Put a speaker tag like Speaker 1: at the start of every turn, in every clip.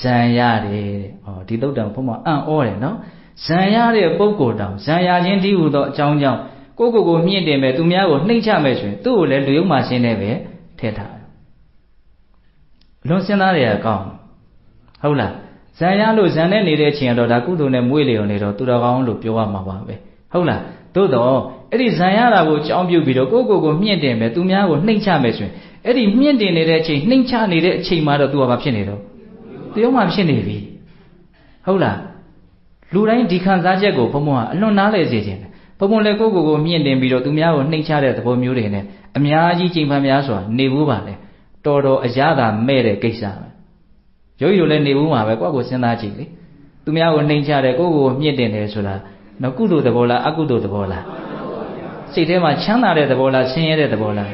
Speaker 1: ဇံရတယ်တဲ့ဟောဒီသုတ်တံဘုံမှာအံ့ဩတယ်နော်ဇံရတဲ့ပုဂ္ဂိုလ်တောင်ဇံရခြင်းတည်းဟူသောအကြောင်းကြောင့်ကိုကိုကိုမြင့်တင်မဲ့သူများကိုနှိမ့်ချမဲ့ဆိုရင်သူ့ကိုလည်းလူယုံမှရှင်းနေပဲထည့်ထားတယ်လွန်စင်းသားတွေကကောင်းဟုတ်လားဇံရလို့ဇံနဲ့နေတဲ့အချိန်တော့ဒါကုသိုလ်နဲ့မွေးလျော်နေတော့သူတော်ကောင်းလို့ပြောရမှာပါပဲဟုတ်လားသို့တော့အဲ့ဒီဇံရတာကိုကြောင်းပြုတ်ပြီးတော့ကိုကိုကိုမြင့်တင်မယ်သူများကိုနှိမ့်ချမယ်ဆိုရင်အဲ့ဒီမြင့်တင်နေတဲ့အချိန်နှိမ့်ချနေတဲ့အချိန်မှာတော့သူကဘာဖြစ်နေတော့ တယောက်မှဖြစ်နေပြီဟုတ်လားလူတိုင်းဒီခံစားချက်ကိုဘုံဘုံကအလွန်နားလည်စေခြင်းဘုံဘုံလည်းကိုကိုကိုမြင့်တင်ပြီးတော့သူများကိုနှိမ့်ချတဲ့သဘောမျိုးတွေနဲ့အများကြီးချိန်ပန်များစွာနေဘူးပါလေတော်တော်အရသာမဲ့တဲ့ကိစ္စပဲယောဂီတို့လည်းနေဘူးမှာပဲကိုယ့်ကိုစဉ်းစားကြည့်လေသူများကိုနှိမ့်ချတယ်ကိုကိုကိုမြင့်တင်တယ်ဆိုတာနော်ကုသိုလ်သဘောလားအကုသိုလ်သဘောလားစိတ်ထဲမှာချမ်းသာတဲ့သဘောလားဆင်းရဲတဲ့သဘောလား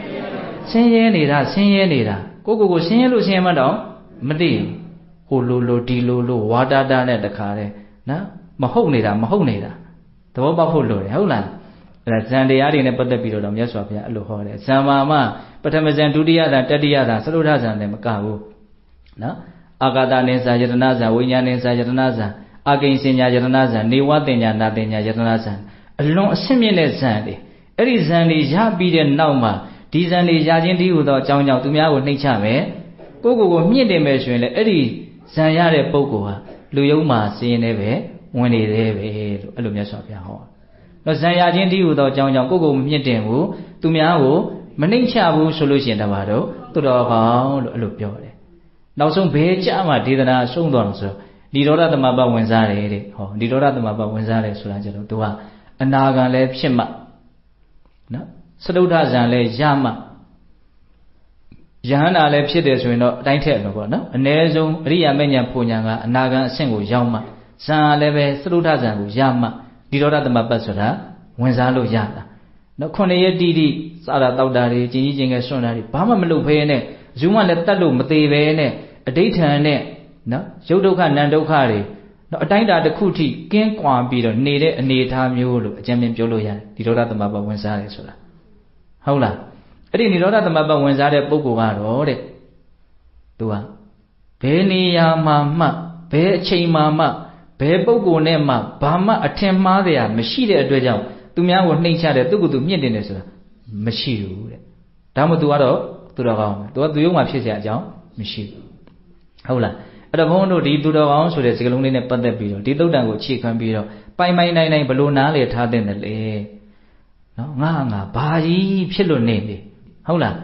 Speaker 1: ဆင်းရဲနေတာဆင်းရဲနေတာကိုကိုကိုဆင်းရဲလို့ဆင်းရဲမှတော့မသိဘူးဟို လိုလိုဒီလိုလိုဝါတာတာနဲ့တခါတဲ့နော်မဟုတ်နေတာမဟုတ်နေတာသဘောပေါက်ဖို့လိုတယ်ဟုတ်လားအဲဇန်တရားတွေနဲ့ပတ်သက်ပြီးတော့မြတ်စွာဘုရားအဲ့လိုဟောတယ်ဇံမာမပထမဇန်ဒုတိယဇန်တတိယဇန်သရုဒ္ဓဇန်လည်းမကဘူးနော်အာဂတနိစာယတနာဇန်ဝိညာဉ်နိစာယတနာဇန်အာကိဉ္စညာယတနာဇန်နေဝတင်ညာနာတင်ညာယတနာဇန်အလွန်အဆင့်မြင့်တဲ့ဇန်တွေအဲ့ဒီဇန်တွေရပြီးတဲ့နောက်မှာဒီဇန်တွေရခြင်းတည်းဟူသောအကြောင်းကြောင့်သူများကိုနှိမ့်ချမယ်ကိုကိုကိုမြင့်တင်မယ်ဆိုရင်လည်းအဲ့ဒီ ဇန်ရတဲ့ပုဂ္ဂိုလ်ဟာလူယုံမှာစည်ရင်လည်းပဲဝင်နေတယ်ပဲလို့အဲ့လိုမြတ်စွာဘုရားဟောတော့ဇံရခြင်းတည်းဟူသောအကြောင်းကြောင့်ကိုကိုမြင့်တင်ဘူးသူများကိုမနှိမ့်ချဘူးဆိုလို့ရှိရင်တပါတော့သူတော်ကောင်းလို့အဲ့လိုပြောတယ်နောက်ဆုံးဘယ်ကြမှာဒေသနာဆုံးသွားလို့ဆိုတော့ဒီရောဓသမဘဝင်စားတယ်တဲ့ဟောဒီရောဓသမဘဝင်စားတယ်ဆိုတာကျတော့သူကအနာဂံလည်းဖြစ်မှနော်စတုဒ္ဓဇံလည်းရမှ ယဟန္တာလည်းဖြစ်တယ်ဆိုရင်တော့အတိုင်းထက်လို့ပေါ့နော်အ ਨੇ ဆုံးအရိယာမဉ္ဇဉ်ပူညာကအနာဂံအဆင့်ကိုရောက်မှဇံလည်းပဲသရုဒ္ဓဇံကိုရမှဒီရောဓသမပတ်ဆိုတာဝင်စားလို့ရတာနော်ခုနှစ်ရက်တိတိစားတာတောက်တာတွေကျင်ကြီးကျင်ငယ်စွန့်တာတွေဘာမှမလုပ်ဖဲနဲ့ဇူးမှလည်းတတ်လို့မသေးပဲနဲ့အဋိဋ္ဌံနဲ့နော်ရုပ်ဒုက္ခနံဒုက္ခတွေနော်အတိုင်းတာတစ်ခုထိကင်းကွာပြီးတော့နေတဲ့အနေအထားမျိုးလို့အကြံဉာဏ်ပြောလို့ရတယ်ဒီရောဓသမပတ်ဝင်စားတယ်ဆိုတာဟုတ်လား အဲ့ဒီနိရောဓသမတ်ပတ်ဝင်စားတဲ့ပုဂ္ဂိုလ်ကတော့တဲ့သူကဘယ်နေရာမှာမှဘယ်အချိန်မှာမှဘယ်ပုဂ္ဂိုလ်နဲ့မှဘာမှအထင်မှားစရာမရှိတဲ့အတွက်ကြောင့်သူများကိုနှိမ်ချတယ်သူကသူမြင့်တင်တယ်ဆိုတာမရှိဘူးတဲ့ဒါမှမဟုတ် तू ကတော့သူတော်ကောင်းပဲ तू ကသူရုံမှာဖြစ်စရာအကြောင်းမရှိဘူးဟုတ်လားအဲ့တော့ဘုန်းတို့ဒီသူတော်ကောင်းဆိုတဲ့စကားလုံးလေးနဲ့ပတ်သက်ပြီးတော့ဒီသုတ်တန်ကိုခြေခံပြီးတော့ပိုင်ပိုင်နိုင်နိုင်ဘလို့နားလေထားတဲ့လေနော်ငါငါဘာကြီးဖြစ်လို့နေနေ ဟုတ်လား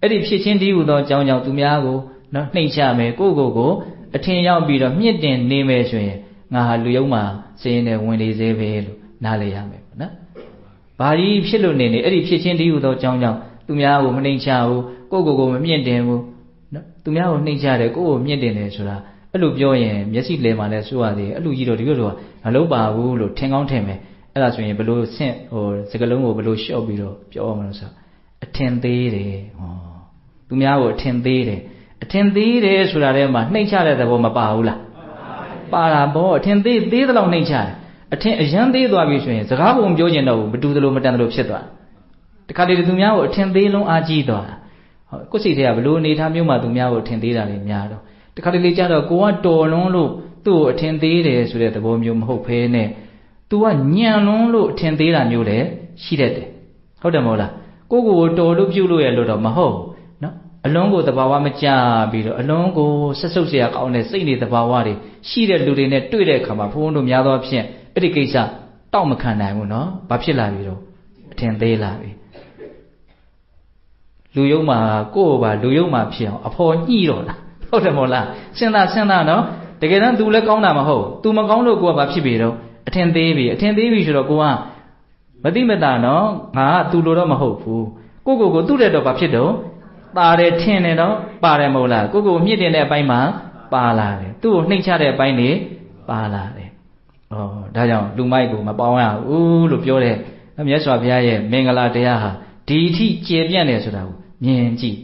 Speaker 1: အဲ့ဒီဖြစ်ချင်းတည်းဟူသောအကြောင်းကြောင့်သူများကိုနော်နှိမ့်ချမယ်ကိုယ့်ကိုယ်ကိုအထင်ရောက်ပြီးတော့မြင့်တင်နေမယ်ဆိုရင်ငါဟာလူယုံမှာစိရင်နဲ့ဝင်နေသေးပဲလို့နားလည်ရမယ်ပေါ့နော်။ဘာကြီးဖြစ်လို့နေနေအဲ့ဒီဖြစ်ချင်းတည်းဟူသောအကြောင်းကြောင့်သူများကိုမနှိမ့်ချဘူးကိုယ့်ကိုယ်ကိုမမြင့်တင်ဘူးနော်သူများကိုနှိမ့်ချတယ်ကိုယ့်ကိုမြင့်တင်တယ်ဆိုတာအဲ့လိုပြောရင်မျက်စိလဲမှာလဲစိုးရသေးတယ်အဲ့လိုကြီးတော့ဒီလိုတော့မလုပ်ပါဘူးလို့ထင်ကောင်းထင်မယ်အဲ့ဒါဆိုရင်ဘလို့ဆင့်ဟိုစကလုံးကိုဘလို့လျှော့ပြီးတော့ပြောအောင်လို့ဆို အထင်သေးတယ်ဟောသူများကိုအထင်သေးတယ်အထင်သေးတယ်ဆိုတာထဲမှာနှိမ့်ချတဲ့သဘောမပါဘူးလားပါတာပေါ့အထင်သေးသေးသလောက်နှိမ့်ချတယ်အထင်အရန်သေးသွားပြီဆိုရင်စကားပုံပြောကျင်တော့ဘူးမတူသလိုမတန်သလိုဖြစ်သွားတခါတည်းသူများကိုအထင်သေးလုံးအားကြီးသွားဟုတ်ကိုယ်စိတ်ထဲကဘလို့အနေထားမျိုးမှသူများကိုအထင်သေးတာတွေများတော့တခါတလေကြတော့ကိုကတော်လွန်းလို့သူ့ကိုအထင်သေးတယ်ဆိုတဲ့သဘောမျိုးမဟုတ်ဘဲနဲ့ तू ကညံလွန်းလို့အထင်သေးတာမျိုးလည်းရှိတတ်တယ်ဟုတ်တယ်မဟုတ်လား ကိုကိုကိုတော်လို့ပြုလို့ရလို့တော့မဟုတ်နော်အလုံးကိုတဘာဝမကြပြီးတော့အလုံးကိုဆက်ဆုပ်เสียကောင်းတဲ့စိတ်နေတဘာဝတွေရှိတဲ့လူတွေနဲ့တွေ့တဲ့အခါမှာဘုန်းတို့များသောအားဖြင့်အဲ့ဒီကိစ္စတောက်မခံနိုင်ဘူးနော်ဘာဖြစ်လာပြီတော့အထင်သေးလာပြီလူယုံမှာကိုယ့်ဘာလူယုံမှာဖြစ်အောင်အဖော်ညှိတော့လားဟုတ်တယ်မဟုတ်လားစဉ်းစားစဉ်းစားနော်တကယ်တမ်း तू လည်းကောင်းတာမဟုတ် तू မကောင်းလို့ကိုကဘာဖြစ်ပြီတော့အထင်သေးပြီအထင်သေးပြီဆိုတော့ကိုက မတိမတာနော်ငါက तू လိုတော့မဟုတ်ဘူးကိုကိုကိုသူ့တဲ့တော့ဘာဖြစ်တော့ပါတယ်ထင်တယ်တော့ပါတယ်မဟုတ်လားကိုကိုမြင့်တင်တဲ့အပိုင်းမှာပါလာတယ်သူ့ကိုနှိမ့်ချတဲ့အပိုင်းနေပါလာတယ်ဩဒါကြောင့်လူမိုက်ကိုမပေါင်းရဘူးလို့ပြောတယ်မြတ်စွာဘုရားရဲ့မင်္ဂလာတရားဟာဒီအထိကျေပြန့်တယ်ဆိုတာကိုမြင်ကြည့်